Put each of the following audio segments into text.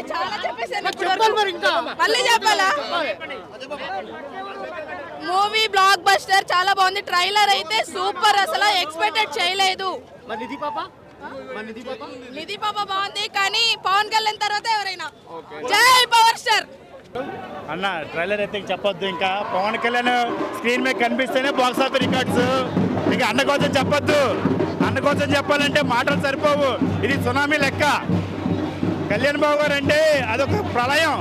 Already చాలా చెప్పేసాను ఇప్పుడు చెప్పాలి మరి ఇంకా. మళ్ళీ చెప్పాలా? మూవీ బ్లాక్ బస్టర్ చాలా బాగుంది. ట్రైలర్ అయితే సూపర్ అసలు ఎక్స్పెక్టెడ్ చేయలేదు. మరి నిధి పాప? మరి నిధి పాప? నిధి పాప బాగుంది కానీ పవన్ కళ్యాణ్ తర్వాత ఎవరైనా? జై పవర్ స్టార్! అన్న ట్రైలర్ అయితే చెప్పొద్దు ఇంకా. పవన్ కళ్యాణ్ స్క్రీన్ మీద కనిపిస్తేనే బాక్స్ ఆఫీస్ రికార్డ్స్ ఇంకా అన్న కోసం చెప్పొద్దు. అన్న కోసం చెప్పాలంటే మాటలు సరిపోవు. ఇది సునామీ లెక్క. కళ్యాణ్ బాబు గారు అంటే అదొక ప్రళయం.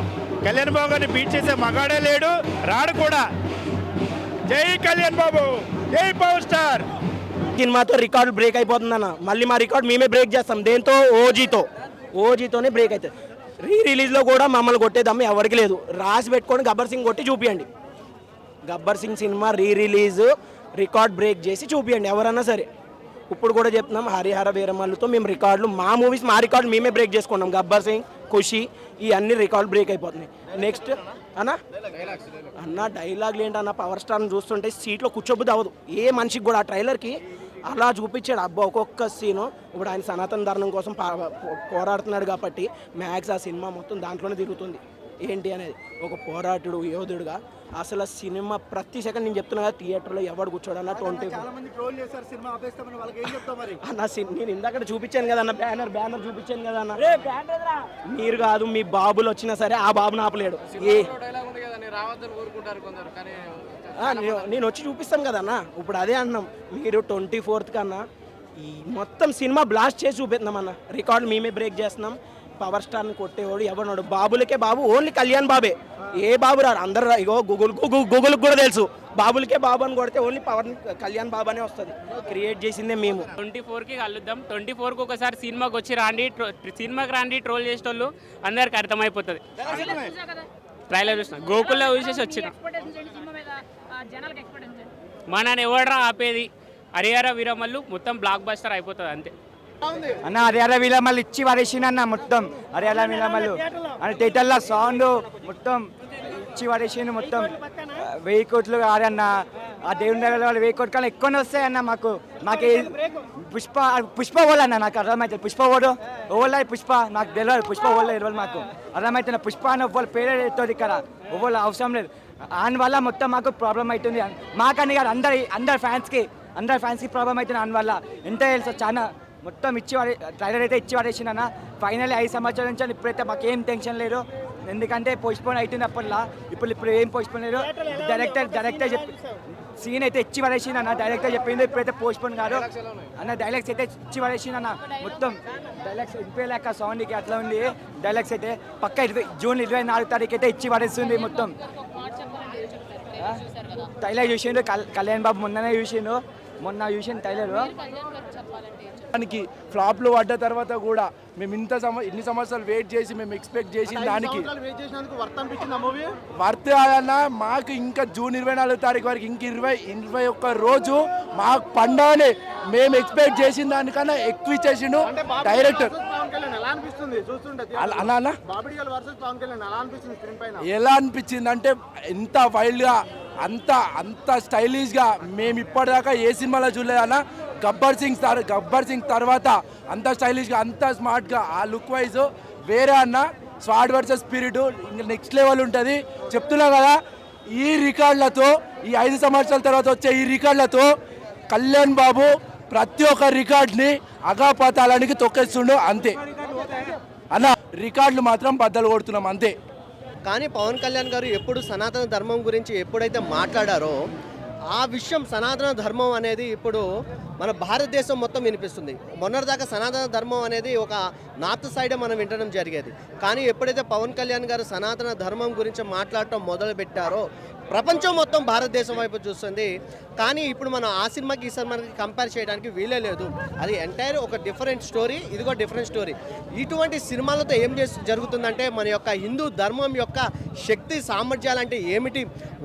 కళ్యాణ్ బాబు గారిని బీట్ చేసే మగాడే లేడు రాడు కూడా. జై కళ్యాణ్ బాబు జై పవర్ స్టార్. సినిమాతో రికార్డు బ్రేక్ అయిపోతుందన్న మళ్ళీ మా రికార్డ్ మేమే బ్రేక్ చేస్తాం. దేంతో? ఓజీతో. ఓజీతోనే బ్రేక్ అవుతుంది రీ రిలీజ్లో కూడా మమ్మల్ని కొట్టేదమ్మ ఎవరికి లేదు. రాసి పెట్టుకొని గబ్బర్ సింగ్ కొట్టి చూపియండి. Gabbar Singh cinema re release record break చేసి చూపియండి ఎవరన్నా సరే. ఇప్పుడు కూడా చెప్తున్నాం హరిహర వీరమల్లుతో మేము రికార్డులు మా మూవీస్ మా రికార్డులు మేమే బ్రేక్ చేసుకున్నాం. గబ్బర్ సింగ్ ఖుషి ఈ అన్ని రికార్డులు బ్రేక్ అయిపోతున్నాయి. నెక్స్ట్ అన్న? అన్న డైలాగ్లు ఏంటన్న? పవర్ స్టార్ని చూస్తుంటే సీట్లో కూర్చోబుద్ది అవ్వదు. ఏ మనిషికి కూడా ఆ ట్రైలర్కి అలా చూపించాడు. అబ్బా ఒక్కొక్క సీను ఇప్పుడు ఆయన సనాతన ధర్మం కోసం పా- పో- పోరాడుతున్నాడు కాబట్టి మ్యాక్స్ ఆ సినిమా మొత్తం దాంట్లోనే తిరుగుతుంది. ఏంటి అనేది. ఒక పోరాటుడు యోధుడుగా అసలు ఆ సినిమా ప్రతి సెకండ్ నేను చెప్తున్నా కదా థియేటర్లో ఎవడు కూర్చోడన్న ట్వంటీ చాలా మంది ట్రోల్ చేశారు సినిమా ఆపేస్తామని వాళ్ళకి ఏం చెప్తావు మరి? అన్న నేను ఇందాక చూపించాను కదా అన్న బ్యానర్ బ్యానర్ చూపించాను కదా అన్న. మీరు కాదు మీ బాబులు వచ్చినా సరే ఆ బాబుని ఆపలేడు. ఏ? నేను- వచ్చి చూపిస్తాను కదన్నా ఇప్పుడు అదే అన్నాం. మీరు ట్వంటీ ఫోర్త్ కన్నా ఈ మొత్తం సినిమా బ్లాస్ట్ చేసి చూపిస్తున్నాం అన్న. రికార్డు మేమే బ్రేక్ చేస్తున్నాం. పవర్ స్టార్ని కొట్టేవాడు ఎవరున్నాడు బాబులకే బాబు ఓన్లీ కళ్యాణ్ బాబే. ఏ బాబు రారు అందరు ఇగో గూగుల్ గూగుల్ గూగుల్కి కూడా తెలుసు. బాబులకే బాబు అని కొడితే ఓన్లీ పవర్ కళ్యాణ్ బాబు అనే వస్తుంది. క్రియేట్ చేసిందే మేము. ట్వంటీ ఫోర్కి కలుద్దాం. ట్వంటీ ఫోర్కి ఒకసారి సినిమాకి వచ్చి రాండి ట్రో- సినిమాకి రాండి ట్రోల్ చేసేటోళ్ళు అందరికి అర్థమైపోతుంది. ట్రైలర్ చూసిన గోకుల్లో చూసేసి వచ్చిన. మనని ఎవడరా ఆపేది? హరిహర వీరమల్లు మొత్తం బ్లాక్ బస్టర్ అయిపోతుంది అంతే. అన్న హరియాల విలమల్లు ఇచ్చి పడేసిన అన్న మొత్తం హరియాల విలమల్లు అని థియేటర్లో సౌండ్ మొత్తం ఇచ్చి పడేసిండు మొత్తం. వెయ్యి కోట్లు కాదన్న. ఆ దేవుని దగ్గర వాళ్ళు వెయ్యి కోట్లు కన్నా ఎక్కువనే వస్తాయన్న మాకు. మాకు పుష్ప పుష్ప ఓల్ నాకు అర్థమవుతుంది పుష్ప ఓడు ఓళ్ళ పుష్ప? నాకు తెలియదు పుష్ప ఓళ్ళ తెలియదు మాకు. అర్థమవుతుంది పుష్ప అని ఒవ్వరు పేరే ఎత్తుంది ఇక్కడ. ఒవ్వరు అవసరం లేదు. దాని వల్ల మొత్తం మాకు ప్రాబ్లం అవుతుంది మాకని కాదు అందరి అందరి ఫ్యాన్స్కి అందరి ఫ్యాన్స్కి ప్రాబ్లం అవుతుంది దాని వల్ల. ఎంత తెలుసు చాలా మొత్తం ఇచ్చి వాడే ట్రైలర్ అయితే ఇచ్చి వాడేసిందన్న ఫైనల్ ఐదు సంవత్సరాల నుంచి ఇప్పుడైతే మాకేం టెన్షన్ లేదు. ఎందుకంటే పోస్ట్పోన్ అవుతుంది అప్పట్లో. ఇప్పుడు ఇప్పుడు ఏం పోస్ట్పోన్ లేదు. డైరెక్టర్ డైరెక్టర్ చెప్పి సీన్ అయితే ఇచ్చి పడేసింది అన్న. డైరెక్టర్ చెప్పింది ఇప్పుడైతే పోస్ట్పోన్ కాదు. అన్న డైలాగ్స్ అయితే ఇచ్చి పడేసింది అన్న. మొత్తం డైలాగ్స్ వినిపించలేక సౌండ్కి అట్లా ఉంది. డైలాగ్స్ అయితే పక్క ఇరవై జూన్ ఇరవై నాలుగు తారీఖు అయితే ఇచ్చి పడేస్తుంది మొత్తం టైలర్ చూసిండు కళ్యాణ్ బాబు మొన్ననే చూసిండు. మొన్న చూసిండు టైలర్ దానికి ఫ్లాప్లు పడ్డ తర్వాత కూడా మేము ఇంత సంవ ఇన్ని సంవత్సరాలు వెయిట్ చేసి మేము ఎక్స్పెక్ట్ చేసిన దానికి వర్త్ అన్న మాకు ఇంకా జూన్ ఇరవై నాలుగు తారీఖు వరకు ఇంక ఇరవై ఇరవై ఒక్క రోజు మాకు పండగనే మేము ఎక్స్పెక్ట్ చేసిన దానికన్నా ఎక్కువ ఇచ్చేసిండు డైరెక్టర్ ఎలా అనిపించింది అంటే ఎంత వైల్డ్గా అంత అంత స్టైలిష్గా మేము ఇప్పటిదాకా ఏ సినిమాలో చూడలేదన్న గబ్బర్ సింగ్ గబ్బర్ సింగ్ తర్వాత అంత స్టైలిష్గా అంత స్మార్ట్గా ఆ లుక్ వైజ్ వేరే అన్న స్వాడ్ వర్సెస్ స్పిరిట్ ఇంకా నెక్స్ట్ లెవెల్ ఉంటుంది. చెప్తున్నా కదా ఈ రికార్డులతో ఈ ఐదు సంవత్సరాల తర్వాత వచ్చే ఈ రికార్డులతో కళ్యాణ్ బాబు ప్రతి ఒక్క రికార్డ్ని అగాపాతాలానికి తొక్కేస్తుండు అంతే. అన్న రికార్డులు మాత్రం బద్దలు కొడుతున్నాం అంతే. కానీ పవన్ కళ్యాణ్ గారు ఎప్పుడు సనాతన ధర్మం గురించి ఎప్పుడైతే మాట్లాడారో ఆ విషయం సనాతన ధర్మం అనేది ఇప్పుడు మన భారతదేశం మొత్తం వినిపిస్తుంది. మొన్నటిదాకా సనాతన ధర్మం అనేది ఒక నార్త్ సైడే మనం వింటడం జరిగేది. కానీ ఎప్పుడైతే పవన్ కళ్యాణ్ గారు సనాతన ధర్మం గురించి మాట్లాడటం మొదలు పెట్టారో ప్రపంచం మొత్తం భారతదేశం వైపు చూస్తుంది. కానీ ఇప్పుడు మనం ఆ సినిమాకి ఈ సినిమాకి కంపేర్ చేయడానికి వీలే లేదు. అది ఎంటైర్ ఒక డిఫరెంట్ స్టోరీ ఇదిగో డిఫరెంట్ స్టోరీ ఇటువంటి సినిమాలతో ఏం చేస్తు జరుగుతుందంటే మన యొక్క హిందూ ధర్మం యొక్క శక్తి సామర్థ్యాలు అంటే ఏమిటి?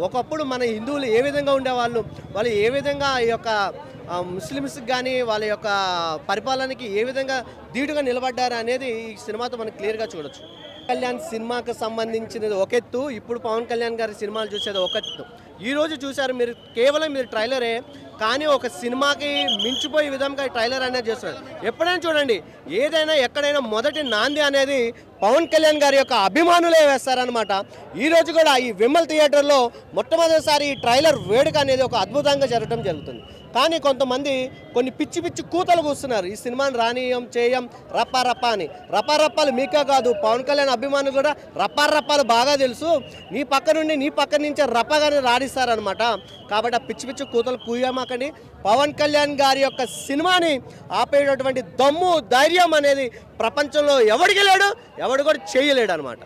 ఒకప్పుడు మన హిందువులు ఏ విధంగా ఉండేవాళ్ళు? వాళ్ళు ఏ విధంగా ఈ యొక్క ముస్లిమ్స్కి కానీ వాళ్ళ యొక్క పరిపాలనకి ఏ విధంగా ధీటుగా నిలబడ్డారు అనేది ఈ సినిమాతో మనం క్లియర్గా చూడొచ్చు. కళ్యాణ్ సినిమాకు సంబంధించినది ఒక ఎత్తు ఇప్పుడు పవన్ కళ్యాణ్ గారి సినిమాలు చూసేది ఒక ఎత్తు. ఈరోజు చూశారు మీరు కేవలం మీరు ట్రైలరే కానీ ఒక సినిమాకి మించిపోయే విధంగా ట్రైలర్ అనేది చేస్తున్నారు. ఎప్పుడైనా చూడండి ఏదైనా ఎక్కడైనా మొదటి నాంది అనేది పవన్ కళ్యాణ్ గారి యొక్క అభిమానులే వేస్తారనమాట ఈ రోజు కూడా ఈ విమల్ థియేటర్లో మొట్టమొదటిసారి ఈ ట్రైలర్ వేడుక అనేది ఒక అద్భుతంగా జరగడం జరుగుతుంది. కానీ కొంతమంది కొన్ని పిచ్చి పిచ్చి కూతలు కూస్తున్నారు. ఈ సినిమాని రానీయం చేయం రప్పారప్ప అని. రప్పారప్పాలు మీకే కాదు పవన్ కళ్యాణ్ అభిమానులు కూడా రప్పారప్పాలు బాగా తెలుసు. నీ పక్క నుండి నీ పక్క నుంచే రప్పగానే రాడిస్తారనమాట కాబట్టి ఆ పిచ్చి పిచ్చి కూతలు కూయమాకండి. పవన్ కళ్యాణ్ గారి యొక్క సినిమాని ఆపేటటువంటి దమ్ము ధైర్యం అనేది ప్రపంచంలో ఎవడికి లేడు ఎవడు కూడా చేయలేడు అనమాట